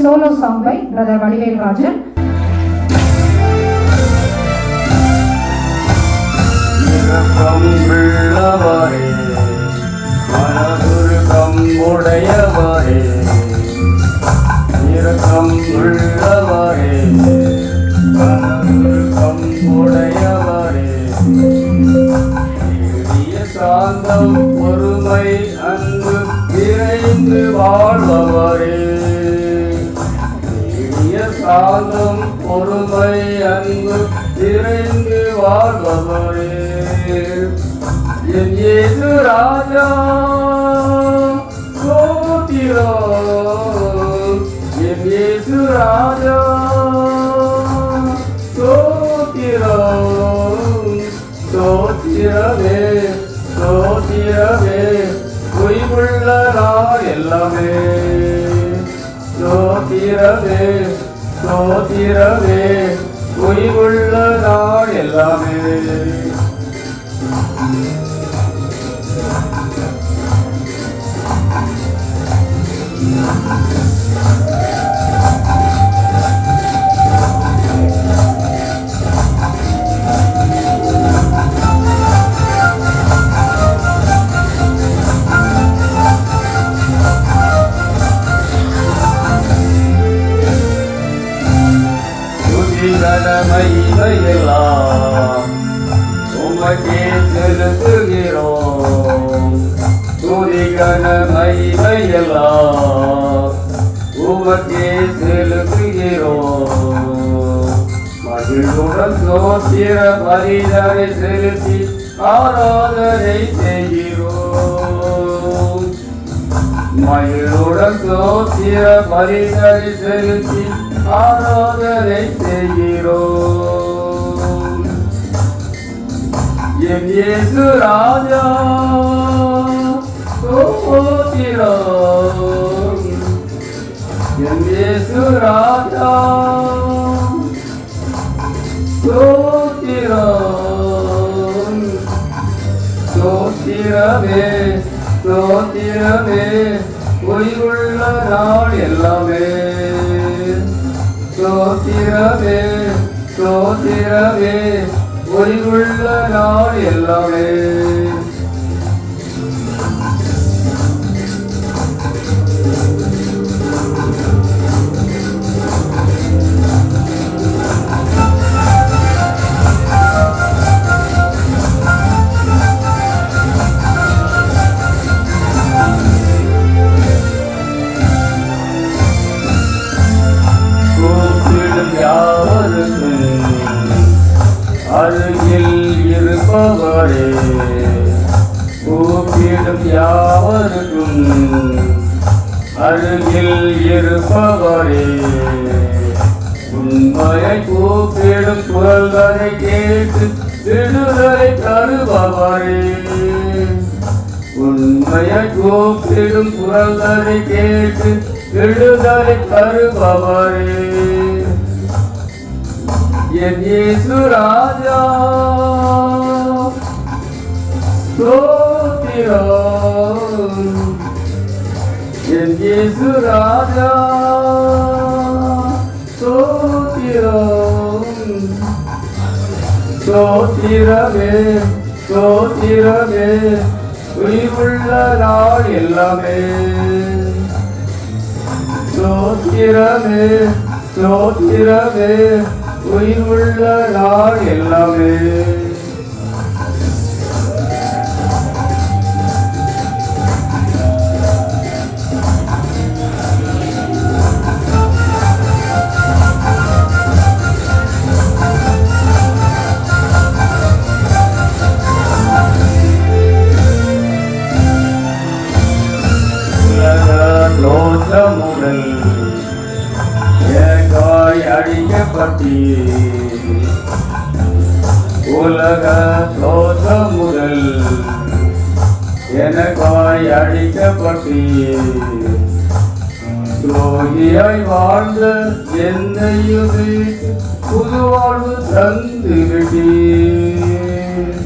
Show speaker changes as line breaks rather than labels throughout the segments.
ஸ்லோலோ song by brother
Vadivel Rajan மனதுருக்கம் உடையவரே இரக்கம் உள்ளவரே மனதுருக்கம் உடையவரே சாந்தம் பொறுமை அன்பு விரைந்து வாழ்பவரே. சாந்தம் பொறுமை அன்பு விரைந்து வாழ்பவரே என் இயேசு ராஜா கோபுத்திரோ. என் இயேசு ராஜா சோத்திரோ சோத்திரமே சோத்திரமே பொய்வுள்ள எல்லாமே. சோத்திரமே சோத்திரமே பொய்வுள்ள நாள் எல்லாமே. துதிகரமைவையெல்லாம் உமக்கே செலுத்துகிறோம் துதிகரமைவையெல்லாம் உமக்கே செலுத்துகிறோம் மகிழ்வுடன் சோத்திர பரிதரை செலுத்தி ஆராதனை செய்கிறோம். மயிலுடன் சோத்திர பரிதரை செலுத்தி ஆராதனை 세계로. 옛 예술 아냐 오지랑 옛 예술 아냐 소지랑 소지랑에 소지랑에 우리 불러 나올 일라메 ஸ்தோத்திரமே ஸ்தோத்திரமே. உயிருள்ள நாள் எல்லாமே. கூப்பிடும் யாவருக்கும் அருகில் இருப்பவரே. உண்மையை கூப்பிடும் குரல்களை கேட்டு விடுதலை தருபவரே. உண்மையை கூப்பிடும் குரல்களை கேட்டு விடுதலை தருபவரே. என் இயேசு ராஜா. ஸ்தோத்திரம் என் இயேசு ராஜா ஸ்தோத்திரம். ஸ்தோத்திரமே ஸ்தோத்திரமே. உயிருள்ள நாள் எல்லாமே. ஸ்தோத்திரமே ஸ்தோத்திரமே. உயிருள்ள நாள் எல்லாமே. தோற்றமுடல் ஏகாய் அடிக்கப்பட்டி உலக தோற்றமுடல் எனக்காய் அடிக்கப்பட்டி துரோகியாய் வாழ்ந்த என்னையுது புது வாழ்வு தந்து விட்டீர்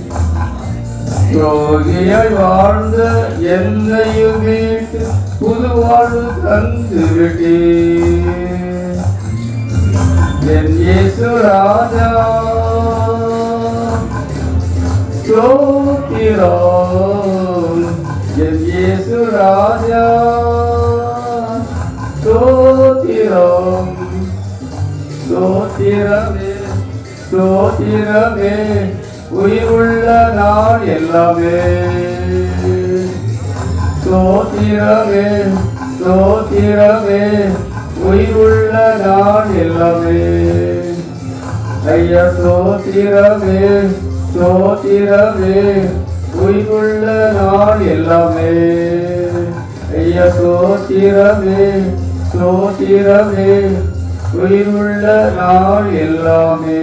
துரோகியாய் வாழ்ந்த என்னையும் புது வாழ்வு தந்து விட்டே என் இயேசு ராஜா சோக்கிறோம் என் இயேசு ராஜா சோத்திரம் சோத்திரமே சோத்திரமே உயிருள்ள நான் எல்லாமே. ஸ்தோத்திரமே ஸ்தோத்திரமே உயிருள்ள நான் எல்லாமே. ஐயா ஸ்தோத்திரமே ஸ்தோத்திரமே உயிருள்ள நான் எல்லாமே. ஐயா ஸ்தோத்திரமே ஸ்தோத்திரமே உயிருள்ள நான் எல்லாமே.